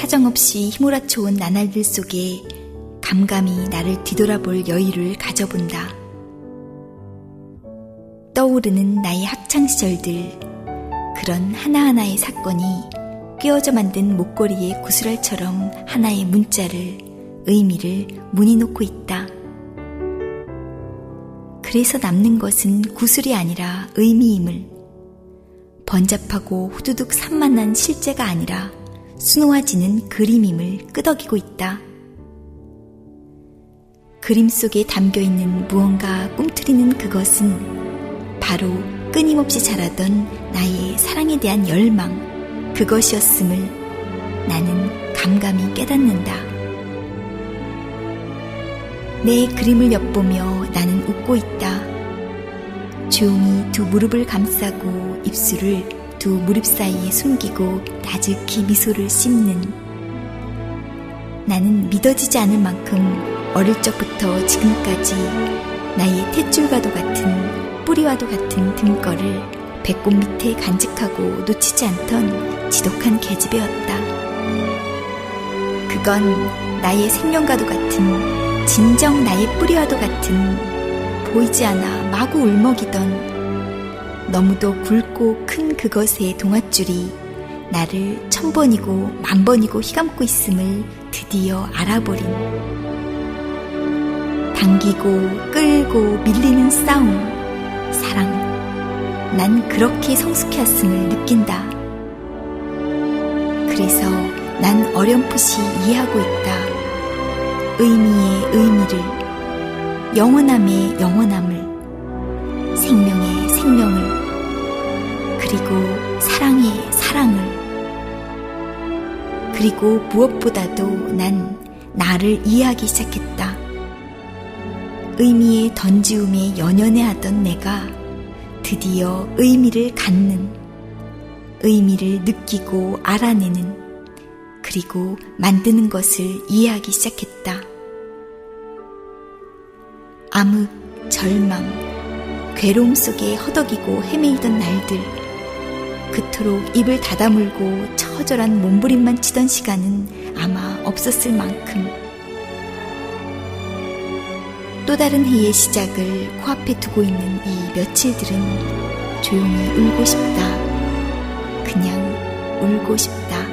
사정없이 휘몰아쳐온 나날들 속에 감감히 나를 뒤돌아볼 여유를 가져본다. 떠오르는 나의 학창시절들, 그런 하나하나의 사건이 꿰어져 만든 목걸이의 구슬알처럼 하나의 문자를, 의미를 문이 놓고 있다. 그래서 남는 것은 구슬이 아니라 의미임을, 번잡하고 후두둑 산만한 실제가 아니라 수놓아지는 그림임을 끄덕이고 있다. 그림 속에 담겨 있는 무언가 꿈틀이는 그것은 바로 끊임없이 자라던 나의 사랑에 대한 열망, 그것이었음을 나는 감감히 깨닫는다. 내 그림을 엿보며 나는 웃고 있다. 조용히 두 무릎을 감싸고 입술을 두 무릎 사이에 숨기고 다즈키 미소를 씹는 나는 믿어지지 않을 만큼 어릴 적부터 지금까지 나의 탯줄과도 같은 뿌리와도 같은 등걸을 배꼽 밑에 간직하고 놓치지 않던 지독한 계집애였다. 그건 나의 생명과도 같은 진정 나의 뿌리와도 같은 보이지 않아 마구 울먹이던 너무도 굵고 큰 그것의 동아줄이 나를 천 번이고 만 번이고 휘감고 있음을 드디어 알아버린 당기고 끌고 밀리는 싸움. 사랑 난 그렇게 성숙해왔음을 느낀다. 그래서 난 어렴풋이 이해하고 있다. 의미의 의미를 영원함의 영원함을 생명의 생명을 그리고 사랑의 사랑을 그리고 무엇보다도 난 나를 이해하기 시작했다. 의미의 던지움에 연연해 하던 내가 드디어 의미를 갖는, 의미를 느끼고 알아내는, 그리고 만드는 것을 이해하기 시작했다. 암흑, 절망, 괴로움 속에 허덕이고 헤매이던 날들, 그토록 입을 닫아물고 처절한 몸부림만 치던 시간은 아마 없었을 만큼 또 다른 해의 시작을 코앞에 두고 있는 이 며칠들은 조용히 울고 싶다. 그냥 울고 싶다.